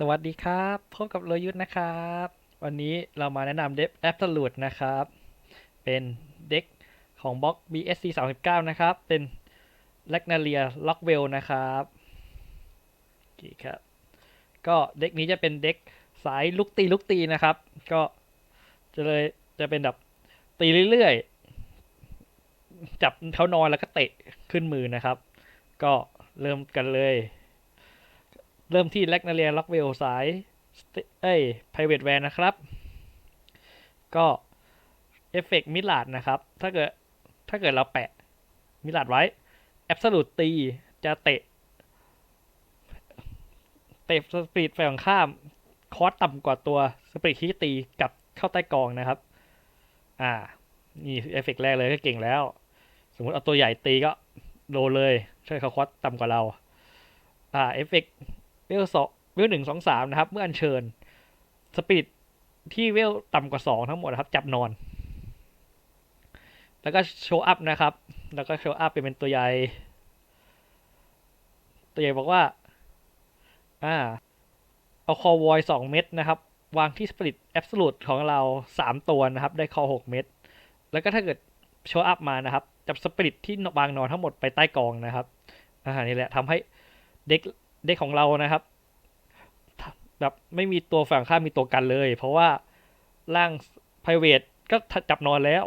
สวัสดีครับ พบกับโรยุทธนะครับ วันนี้เรามาแนะนำเด็ก Absolute นะครับ เป็นเด็กของบล็อก BSC 39 นะครับ เป็น l a g n a r i a Lockwell นะครับโอเคครับ ก็เด็กนี้จะเป็นเด็กสายลุกตีลุกตีนะครับ ก็จะเลยจะเป็นแบบตีเรื่อยๆ จับเขานอนแล้วก็เตะขึ้นมือนะครับ ก็เริ่มกันเลย เริ่มที่แลกนาเรียล็อกเวลสาย เอ้ย private van นะครับ ก็เอฟเฟกต์มิลาดนะครับ ถ้าเกิด ถ้าเกิดเราแปะมิลาดไว้ absolute ตีจะเตะ เตะสปีดฝ่ายของข้าม คอร์สต่ำกว่าตัวสปีดที่ตีกับเข้าใต้กองนะครับ อ่า นี่เอฟเฟกต์แรกเลยก็เก่งแล้ว สมมติเอาตัวใหญ่ตีก็โดนเลย ใช่เขาคอร์สต่ำกว่าเรา อ่า เอฟเฟกต์ เวลสองเวลหนึ่งสองสามนะครับ เมื่ออัญเชิญสปีดที่เวลต่ำกว่าสองทั้งหมดนะครับ จับนอน แล้วก็โชว์อัพนะครับ แล้วก็โชว์อัพเป็นตัวใหญ่ ตัวใหญ่บอกว่า อ่า เอาคอวอยสองเม็ดนะครับ วางที่สปีดแอบสูตของเราสามตัวนะครับ ได้คอหกเม็ดแล้วก็ถ้าเกิดโชว์อัพมานะครับ จับสปีดที่วางนอนทั้งหมดไปใต้กองนะครับอ่านี่แหละทำให้เด็ก เด็กของเรานะครับ แบบไม่มีตัวฝั่งข้ามมีตัวกันเลย เพราะว่าร่าง p r i v a t ก็จับนอนแล้ว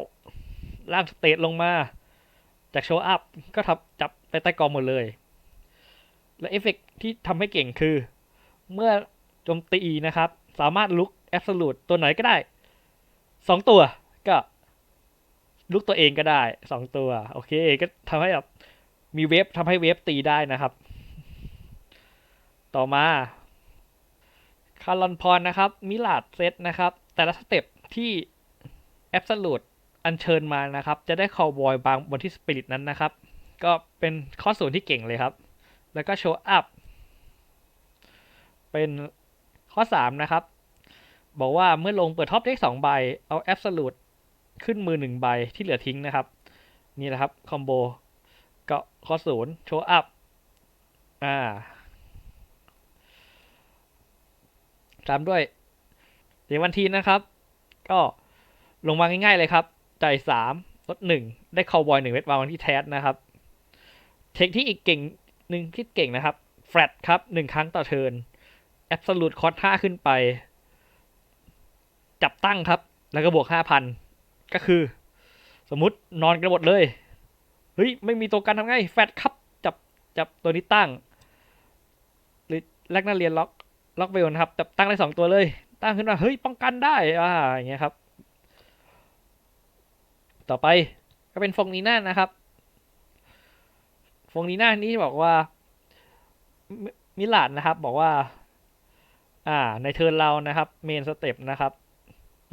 ร่างสเตทลงมา จากโชว์อัพก็ทับจับไปใต้กองหมดเลย และเอฟเฟกต์ที่ทำให้เก่งคือ เมื่อโจมตีนะครับ สามารถลุกแอบสูตตัวไหนก็ได้สองตัวก็ลุกตัวเองก็ได้สองตัว โอเค ก็ทำให้แบบมีเวฟทำให้เวฟตีได้นะครับ ต่อมาคารอนพรนะครับ มิลาดเซตนะครับ แต่ละสเต็ปที่แอบสูตอัญเชิญมานะครับ จะได้คอวอยบางบนที่สปิริตนั้นนะครับ ก็เป็นข้อสูนที่เก่งเลยครับ แล้วก็โชว์อัพเป็นข้อ 3 นะครับ บอกว่าเมื่อลงเปิดท็อปเด็กสองใบ เอาแอบสูตขึ้นมือหนึ่งใบที่เหลือทิ้งนะครับ นี่แหละครับ คอมโบก็ข้อศูนย์โชว์อัพอ่า ตามด้วยเดี๋ยววันทีนะครับ ก็ลงมาง่ายๆเลยครับ จ่ายสามลดหนึ่งได้คาวบอยหนึ่งเม็ดวางที่แทสนะครับ เทคที่อีกเก่งหนึ่งที่เก่งนะครับ แฟลตครับหนึ่งครั้งต่อเทิร์นแอบสูตคอร์สห้าขึ้นไป จับตั้งครับ แล้วก็บวกห้าพันก็คือ สมมตินอนกันหมดเลย เฮ้ย ไม่มีตัวกันทำไง แฟลตครับ จับจับตัวนี้ตั้ง หรือแลกนักเรียนล็อก ล็อกเวลนะครับแต่ตั้งได้สองตัวเลย ตั้งขึ้นมาเฮ้ยป้องกันได้อ่าอย่างเงี้ยครับ ต่อไปก็เป็นฟงนีน่านะครับ ฟงนีน่านี้บอกว่า มิลานนะครับ บอกว่า อ่า ในเทิร์นเรานะครับเมนสเต็ปนะครับ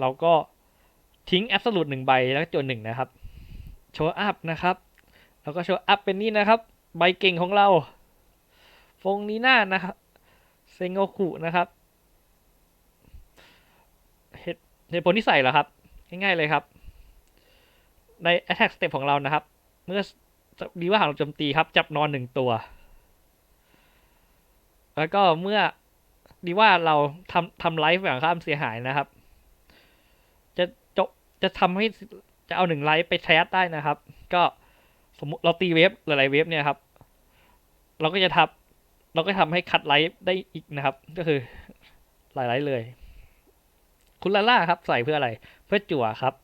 เราก็ทิ้งแอบสูตหนึ่งใบแล้วก็จนหนึ่งนะครับโชว์อัพนะครับแล้วก็โชว์อัพเป็นนี่นะครับ ใบเก่งของเรา ฟงนีน่านะครับ เซงโงคุนะครับเหตุเหตุผลที่ใส่เหรอครับ ง่ายๆเลยครับ ใน attack step ของเรานะครับ เมื่อดีว่าหางเราโจมตีครับ จับนอนหนึ่งตัว แล้วก็เมื่อดีว่าเราทำทำไลฟ์ฝั่งข้ามเสียหายนะครับ จะจบจะทำให้จะเอาหนึ่งไลฟ์ไปแทสได้นะครับ ก็สมมติเราตีเวฟหลายๆเวฟเนี่ยครับ เราก็จะทับ เราก็ทำให้คัดไลฟ์ได้อีกนะครับ ก็คือหลายไลฟ์เลย คุณลาล่าครับ ใส่เพื่ออะไร เพื่อจั่วครับ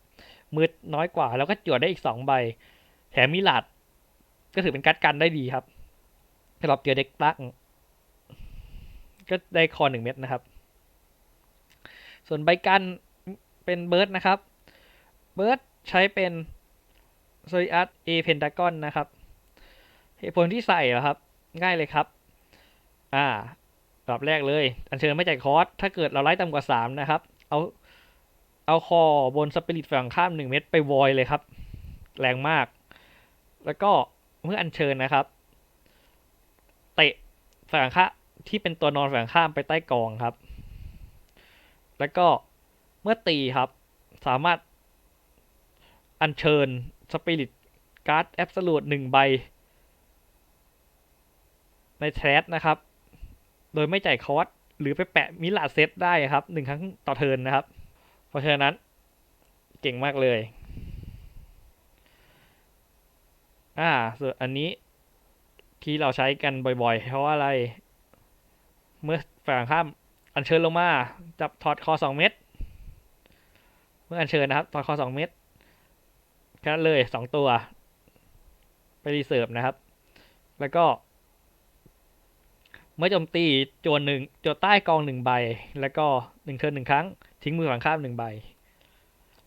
มืดน้อยกว่า แล้วก็จั่วได้อีกสองใบ แถมมีหลาด ก็ถือเป็นการดกันได้ดีครับสำหรับเจอเด็กตั้งก็ได้คอหนึ่งเม็ดนะครับ ส่วนใบกันเป็นเบิร์ดนะครับ เบิร์ดใช้เป็นโซลิอัสเอเพนตากอนนะครับ เหตุผลที่ใส่เหรอครับ ง่ายเลยครับ อ่าแบบแรกเลย อันเชิญไม่จ่ายคอสถ้าเกิดเราไล่ต่ำกว่าสามนะครับ เอา เอาคอบนสปิริตฝั่งข้ามหนึ่งเม็ดไปวอยเลยครับ แรงมาก แล้วก็เมื่ออัญเชิญนะครับ เตะฝั่งข้าที่เป็นตัวนอนฝั่งข้ามไปใต้กองครับ แล้วก็เมื่อตีครับ สามารถอัญเชิญสปิริตการ์ดแอบสูตหนึ่งใบ ในแทสนะครับ โดยไม่จ่ายคอร์สหรือไปแปะมิลาเซตได้ครับหนึ่งครั้งต่อเทินนะครับ เพราะฉะนั้นเก่งมากเลย อ่าส่วนอันนี้ที่เราใช้กันบ่อยๆ เพราะอะไร เมื่อฝั่งข้ามอัญเชิญลงมา จับถอดคอสองเม็ดเมื่ออัญเชิญนะครับ ถอดคอสองเม็ดแค่นั้นเลยสองตัว ไปรีเซิร์ฟนะครับ แล้วก็ มื่อโจมตีโจนหนึ่งโจใต้กองหนึ่งใบ แล้วก็หนึ่งเทิร์นหนึ่งครั้ง ทิ้งมือฝั่งข้ามหนึ่งใบ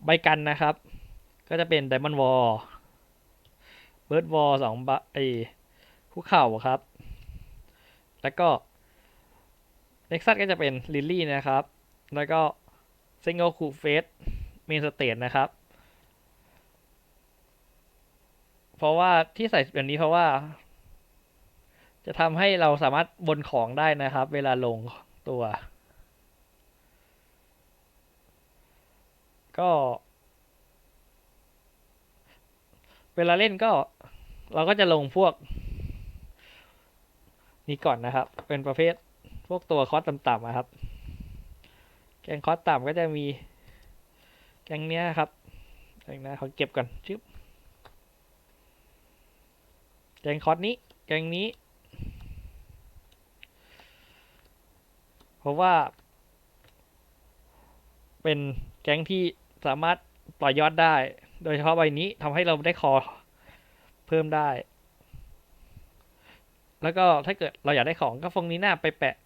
ใบกันนะครับ ก็จะเป็นไดมอนด์วอลเบิร์ดวอลสองใบคุกเข่าครับ แล้วก็เน็กซัสก็จะเป็นลิลลี่นะครับ แล้วก็ซิงเกิลคูเฟสเมนสเตทนะครับ เพราะว่าที่ใส่แบบนี้เพราะว่า จะทำให้เราสามารถบนของได้นะครับ เวลาลงตัว ก็ เวลาเล่นก็ เราก็จะลงพวก นี้ก่อนนะครับ เป็นประเภทพวกตัวคอสต่ำๆอะครับ แกงคอสต่ำก็จะมี แกงเนี้ยครับแกงนะเขาเก็บก่อนชึบแกงคอสนี้ แกงนี้ เพราะว่า เป็นแก๊งที่สามารถต่อยอดได้ โดยเฉพาะใบนี้ทำให้เราได้คอเพิ่มได้ แล้วก็ถ้าเกิดเราอยากได้ของก็ฟงนี้หน้าไปแปะ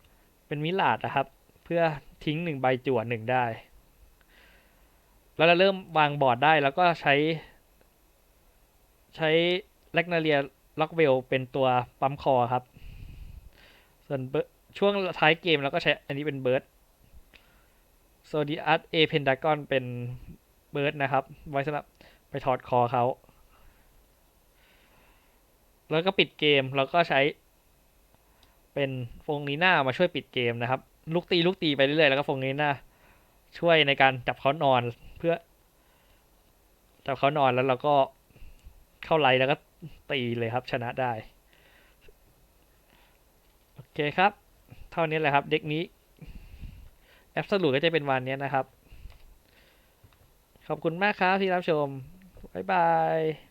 เป็นมิลาดนะครับ เพื่อทิ้งหนึ่งใบจั่วหนึ่งได้ แล้วเราเริ่มวางบอร์ดได้แล้วก็ใช้ ใช้แลกนาเรียล็อกเวลเป็นตัวปั๊มคอครับ ส่วนเบิร์ ช่วงท้ายเกมเราก็ใช้อันนี้เป็นเบิร์ดโซดีอัสเอเพนดากอนเป็นเบิร์ดนะครับ ไว้สำหรับไปถอดคอเขาแล้วก็ปิดเกมแล้วก็ใช้ เป็นฟงนีน่ามาช่วยปิดเกมนะครับลูกตีลูกตีไปเรื่อยๆแล้วก็ฟงนีน่าช่วยในการจับเขานอนเพื่อ จับเขานอนแล้วเราก็เข้าไลน์แล้วก็ตีเลยครับชนะได้ โอเคครับ ท่านี้แหละครับ เด็กนี้แอปสรุปก็จะเป็นวันนี้นะครับ ขอบคุณมากครับที่รับชม บ๊ายบาย